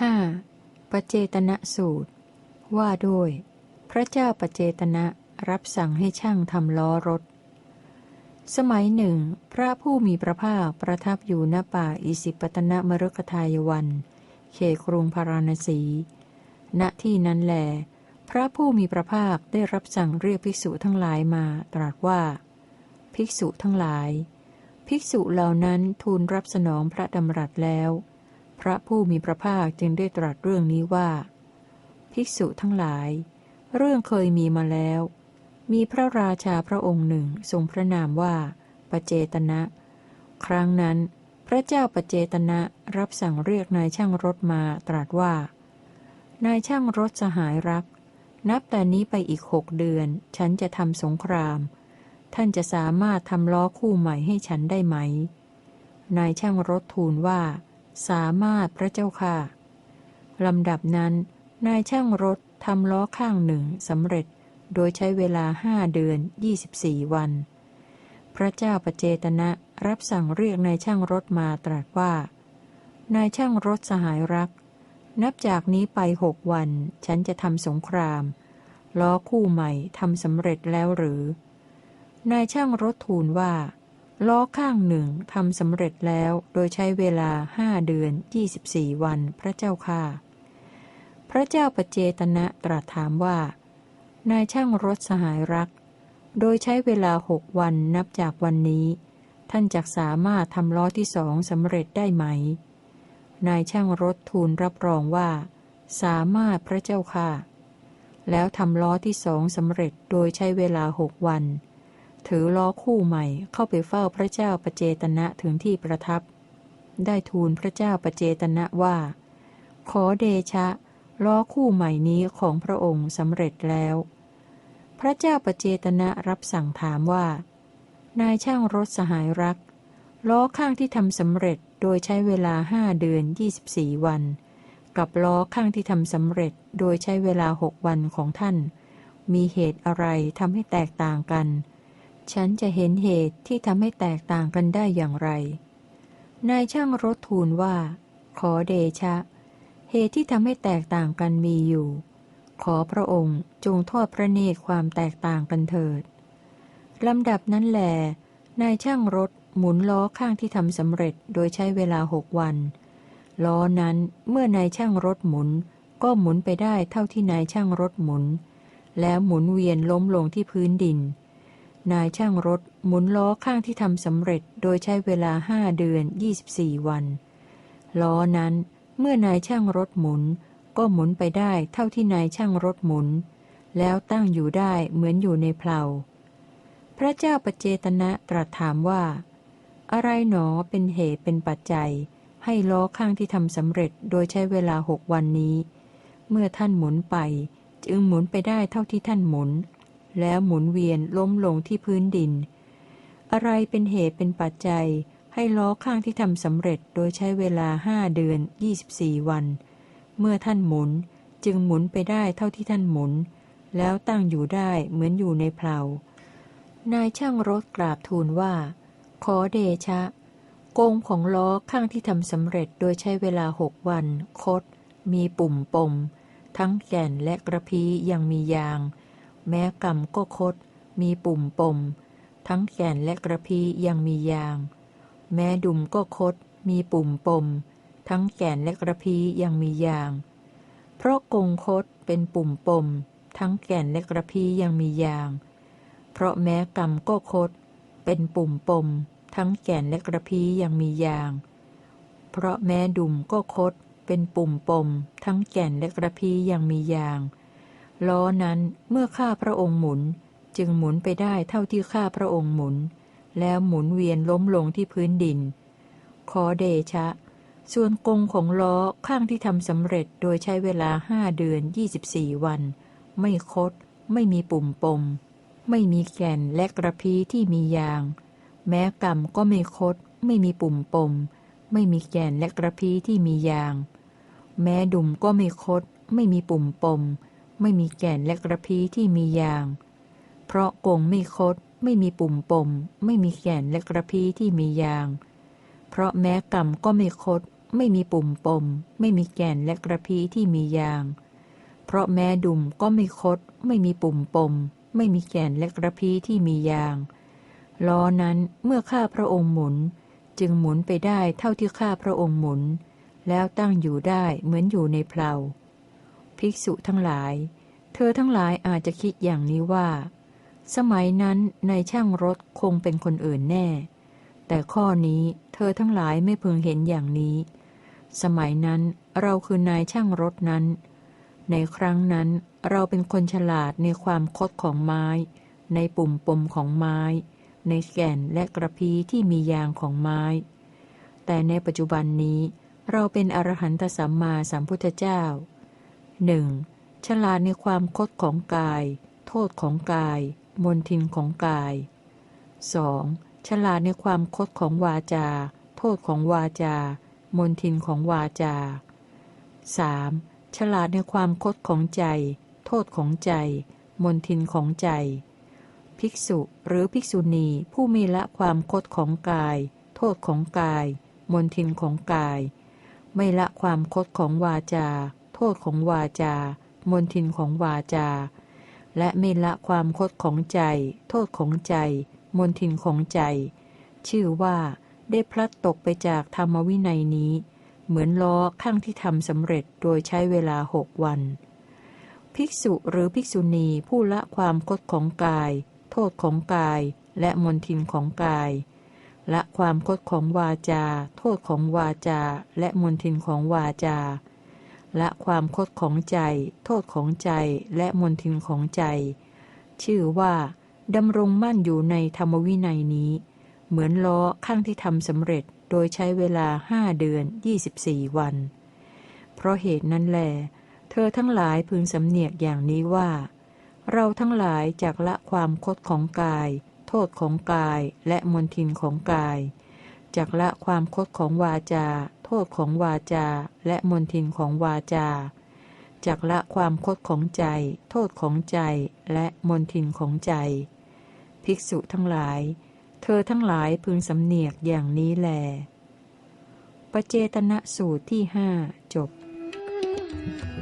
หปเจตนะสูตร ว่าด้วย พระเจ้าปเจตนะรับสั่งให้ช่างทำล้อรถ สมัยหนึ่ง พระผู้มีพระภาคประทับอยู่ณป่าอิสิปตนมรุกทายวัน เขครุงพาราณสี ณที่นั้นแหลพระผู้มีพระภาคได้รับสั่งเรียกภิกษุทั้งหลายมาตรัสว่า ภิกษุทั้งหลาย ภิกษุเหล่านั้นทูลรับสนองพระดำรัสแล้ว พระผู้มีพระภาคจึงได้ตรัสเรื่องนี้ว่า ภิกษุทั้งหลาย เรื่องเคยมีมาแล้ว มีพระราชาพระองค์หนึ่งทรงพระนามว่าปเจตนะ ครั้งนั้น พระเจ้าปเจตนะรับสั่งเรียกนายช่างรถมาตรัสว่า นายช่างรถสหายรัก นับแต่นี้ไปอีกหกเดือน ฉันจะทำสงคราม ท่านจะสามารถทำล้อคู่ใหม่ให้ฉันได้ไหม นายช่างรถทูลว่า สามารถพระเจ้าค่ะลำดับนั้น นายช่างรถทำล้อข้างหนึ่งสำเร็จโดยใช้เวลาห้าเดือนยี่สิบสี่วัน พระเจ้าประเจตนะรับสั่งเรียกนายช่างรถมาตรัสว่า นายช่างรถสหายรัก นับจากนี้ไปหกวัน ฉันจะทำสงคราม ล้อคู่ใหม่ทำสำเร็จแล้วหรือ นายช่างรถทูลว่า ล้อข้างหนึ่งทำสำเร็จแล้วโดยใช้เวลาห้าเดือนยี่สิบสี่วันพระเจ้าค่ะ พระเจ้าปเจตนะตรัสถามว่า นายช่างรถสหายรัก โดยใช้เวลาหกวันนับจากวันนี้ ท่านจะสามารถทำล้อที่สองสำเร็จได้ไหม นายช่างรถทูลรับรองว่า สามารถพระเจ้าค่ะ แล้วทำล้อที่สองสำเร็จโดยใช้เวลาหกวัน ถือล้อคู่ใหม่เข้าไปเฝ้าพระเจ้าประเจตนะถึงที่ประทับ ได้ทูลพระเจ้าประเจตนะว่า ขอเดชะ ล้อคู่ใหม่นี้ของพระองค์สำเร็จแล้ว พระเจ้าประเจตนะรับสั่งถามว่า นายช่างรถสหายรัก ล้อข้างที่ทำสำเร็จโดยใช้เวลาห้าเดือนยี่สิบี่วัน กับล้อข้างที่ทำสำเร็จโดยใช้เวลาหกวันของท่าน มีเหตุอะไรทำให้แตกต่างกัน ฉันจะเห็นเหตุที่ทำให้แตกต่างกันได้อย่างไร นายช่างรถทูลว่า ขอเดชะ เหตุที่ทำให้แตกต่างกันมีอยู่ ขอพระองค์จงทอดพระเนตรความแตกต่างกันเถิดลำดับนั้นแหลนายช่างรถหมุนล้อข้างที่ทำสำเร็จโดยใช้เวลาหกวัน ล้อนั้นเมื่อนายช่างรถหมุน ก็หมุนไปได้เท่าที่นายช่างรถหมุน แล้วหมุนเวียนล้มลงที่พื้นดิน นายช่างรถหมุนล้อข้างที่ทำสำเร็จโดยใช้เวลาห้าเดือนยี่สิบี่วัน ล้อนั้นเมื่อนายช่างรถหมุน ก็หมุนไปได้เท่าที่นายช่างรถหมุน แล้วตั้งอยู่ได้เหมือนอยู่ในเพลาพระเจ้าปเจตนะตรัสถามว่า อะไรหนอเป็นเหตุเป็นปัจจัย ให้ล้อข้างที่ทำสำเร็จโดยใช้เวลาหกวันนี้ เมื่อท่านหมุนไป จึงหมุนไปได้เท่าที่ท่านหมุน แล้วหมุนเวียนล้มลงที่พื้นดิน อะไรเป็นเหตุเป็นปัจจัย ให้ล้อข้างที่ทำสำเร็จโดยใช้เวลาห้าเดือนยี่สิบี่วัน เมื่อท่านหมุนจึงหมุนไปได้เท่าที่ท่านหมุน แล้วตั้งอยู่ได้เหมือนอยู่ในเพลานายช่างรถกราบทูลว่า ขอเดชะกงของล้อข้างที่ทำสำเร็จโดยใช้เวลาหกวัน คด มีปุ่มปม ทั้งแก่นและกระพียังมียาง แม้กำก็คด มีปุ่มปม ทั้งแก่นและกระพียังมียาง แม้ดุมก็คด มีปุ่มปม ทั้งแก่นและกระพียังมียาง เพราะกงคดเป็นปุ่มปม ทั้งแก่นและกระพียังมียาง เพราะแม้กำก็คด เป็นปุ่มปม ทั้งแก่นและกระพียังมียาง เพราะแม้ดุมก็คด เป็นปุ่มปม ทั้งแก่นและกระพียังมียาง ล้อนั้นเมื่อข้าพระองค์หมุน จึงหมุนไปได้เท่าที่ข้าพระองค์หมุน แล้วหมุนเวียนล้มลงที่พื้นดิน ขอเดชะ ส่วนกงของล้อข้างที่ทำสำเร็จโดยใช้เวลาห้าเดือนยี่สิบี่วัน ไม่คด ไม่มีปุ่มปม ไม่มีแก่นและกระพีที่มียาง แม้กรรมก็ไม่คด ไม่มีปุ่มปม ไม่มีแก่นและกระพีที่มียาง แม้ดุมก็ไม่คด ไม่มีปุ่มปม ไม่มีแก่นและกระพี้ที่มียาง เพราะกงไม่คด ไม่มีปุ่มปม ไม่มีแก่นและกระพี้ที่มียาง เพราะแม้กรรมก็ไม่คด ไม่มีปุ่มปม ไม่มีแก่นและกระพี้ที่มียาง เพราะแม้ดุมก็ไม่คด ไม่มีปุ่มปม ไม่มีแก่นและกระพี้ที่มียาง ล้อนั้นเมื่อข้าพระองค์หมุน จึงหมุนไปได้เท่าที่ข้าพระองค์หมุน แล้วตั้งอยู่ได้เหมือนอยู่ในเพลา ภิกษุทั้งหลาย เธอทั้งหลายอาจจะคิดอย่างนี้ว่า สมัยนั้นในช่างรถคงเป็นคนอื่นแน่ แต่ข้อนี้เธอทั้งหลายไม่พึงเห็นอย่างนี้ สมัยนั้นเราคือนายช่างรถนั้น ในครั้งนั้นเราเป็นคนฉลาดในความคดของไม้ ในปุ่มปมของไม้ ในแก่นและกระพีที่มียางของไม้ แต่ในปัจจุบันนี้เราเป็นอรหันตสัมมาสัมพุทธเจ้า หนึ่งฉลาดในความคดของกาย โทษของกาย มนทินของกาย 2. ฉลาดในความคดของวาจา โทษของวาจา มนทินของวาจา 3. ฉลาดในความคดของใจ โทษของใจ มนทินของใจ ภิกษุหรือภิกษุณีผู้มีละความคดของกาย โทษของกาย มนทินของกาย ไม่ละความคดของวาจา โทษของวาจา มนทินของวาจา และไม่ละความคดของใจ โทษของใจ มนทินของใจ ชื่อว่าได้พลัดตกไปจากธรรมวินัยนี้ เหมือนล้อข้างที่ทำสำเร็จโดยใช้เวลาหกวัน ภิกษุหรือภิกษุณีผู้ละความคดของกาย โทษของกาย และมนทินของกาย ละความคดของวาจา โทษของวาจา และมนทินของวาจา ละความคดของใจ โทษของใจและมนทินของใจ ชื่อว่าดำรงมั่นอยู่ในธรรมวินัยนี้ เหมือนล้อข้างที่ทำสำเร็จโดยใช้เวลาห้าเดือนยี่สิบสี่วัน เพราะเหตุนั้นแหลเธอทั้งหลายพึงสำเนียกอย่างนี้ว่า เราทั้งหลายจากละความคดของกาย โทษของกายและมนทินของกายจากละความคดของวาจา โทษของวาจา และมนทินของวาจาจากละความคดของใจ โทษของใจและมนทินของใจ ภิกษุทั้งหลาย เธอทั้งหลายพึงสำเนียกอย่างนี้แลปเจตนะสูตรที่ห้าจบ Thank you.